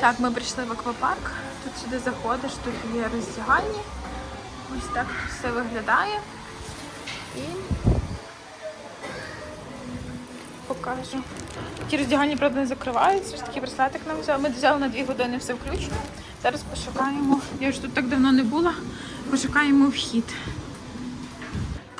Так, ми прийшли в аквапарк. Тут сюди заходиш, тут є роздягальні. Ось так все виглядає. І покажу. Ті роздягальні, правда, не закриваються. Ось такий браслетик нам взяли. Ми взяли на 2 години все включно. Зараз пошукаємо. Я ж тут так давно не була. Пошукаємо вхід.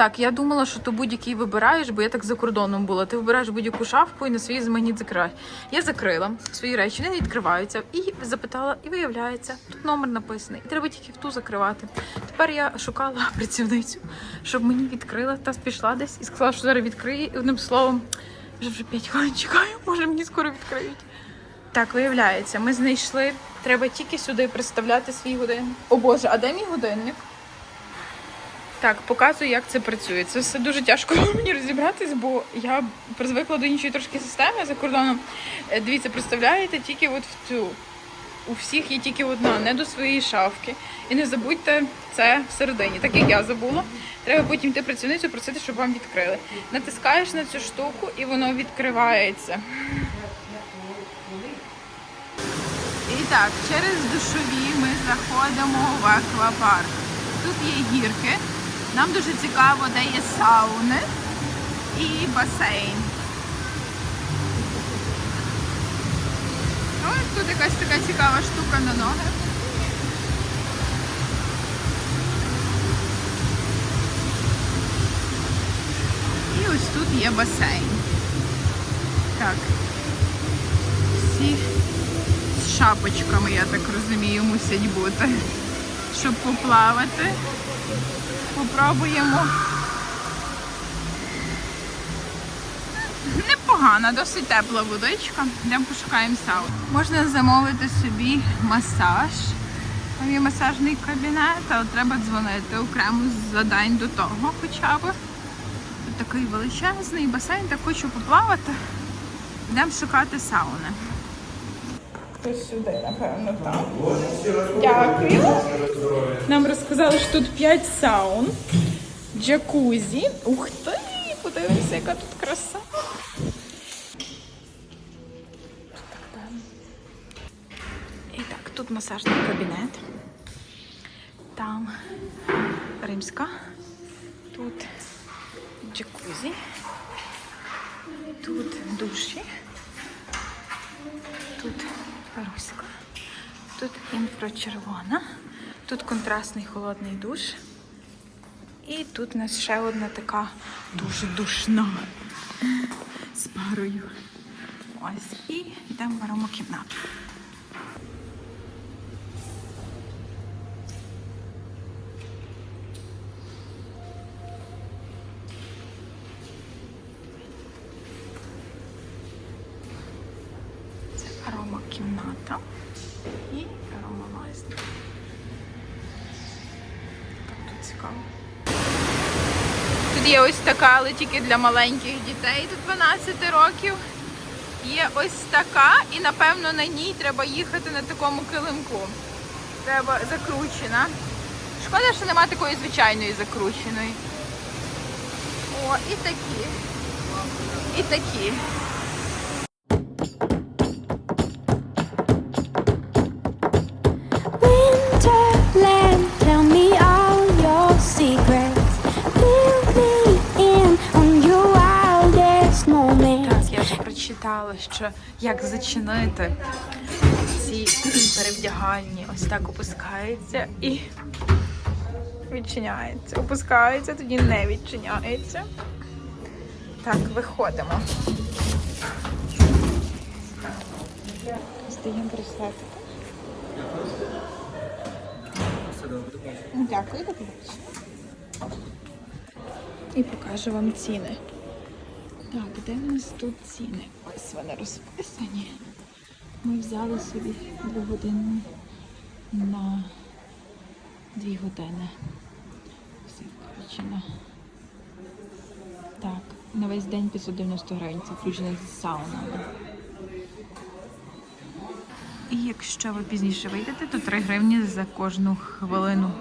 Так, я думала, що то будь-який вибираєш, бо я так за кордоном була. Ти вибираєш будь-яку шафку і на свій магніт закриваєш. Я закрила свої речі, вони відкриваються. І запитала, і виявляється, тут номер написаний. І треба тільки в ту закривати. Тепер я шукала працівницю, щоб мені відкрила. Та пішла десь і сказала, що зараз відкриє. І одним словом, вже вже 5 хвилин чекаю, може мені скоро відкриють. Так, виявляється, ми знайшли. Треба тільки сюди приставляти свій годинник. О Боже, а де мій годинник? Так, показую, як це працює. Це все дуже тяжко мені розібратись, бо я призвикла до іншої трошки системи за кордоном. Е, Дивіться, представляєте тільки от в цю. У всіх є тільки одна, не до своєї шафки. І не забудьте це всередині, так як я забула. Треба потім йти працівницю просити, щоб вам відкрили. Натискаєш на цю штуку і воно відкривається. І так, через душові ми заходимо в аквапарк. Тут є гірки. Нам дуже цікаво, де є сауни і басейн. Ось тут якась така цікава штука на ноги. І ось тут є басейн. Так. Всі з шапочками, я так розумію, мусять бути, щоб поплавати. Попробуємо. Непогана, досить тепла водичка. Йдемо пошукаємо сауну. Можна замовити собі масаж. Там є масажний кабінет, але треба дзвонити окремо за день до того хоча б. Тут такий величезний басейн, так хочу поплавати. Йдемо шукати сауни. Хтось сюди, напевно, там. Дякую. Нам розказали, що тут 5 саун, джакузі. Ух ти! Подивися, яка тут краса. І так, тут масажний кабінет. Там римська. Тут джакузі. Тут душі. Тут руська. Тут інфрачервона. Тут контрастний холодний душ. І тут у нас ще одна така дуже душна з парою. Ось. І йдемо в аромакімнату. Це аромакімната і аромалайзник. Так тут цікаво. Тут є ось така, але тільки для маленьких дітей до 12 років. Є ось така, і напевно на ній треба їхати на такому килимку. Треба закручена. Шкода, що нема такої звичайної закрученої. О, і такі. І такі. Прочитала, що як зачинити ці перевдягальні. Ось так опускається і відчиняється. Опускається, тоді не відчиняється. Так, виходимо. Стаємо браслетиком. Дякую, до побачення. І покажу вам ціни. Так, де в нас тут ціни? Ось вони розписані. Ми взяли собі двогодинну на дві години. Все включено. Так, на весь день 590 гривень, це включено з саунами. І якщо ви пізніше вийдете, то 3 гривні за кожну хвилину.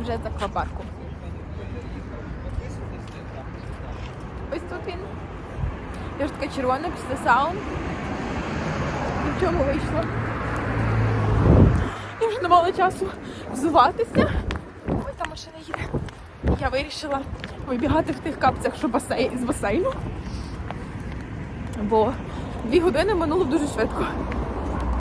Вже з аквапарку. Ось тут він. Я ж така червона після саун. І в чому вийшла? не мала часу взуватися. Ой, там машина їде. Я вирішила вибігати в тих капцях, що басейн з басейну. Бо дві години минуло дуже швидко.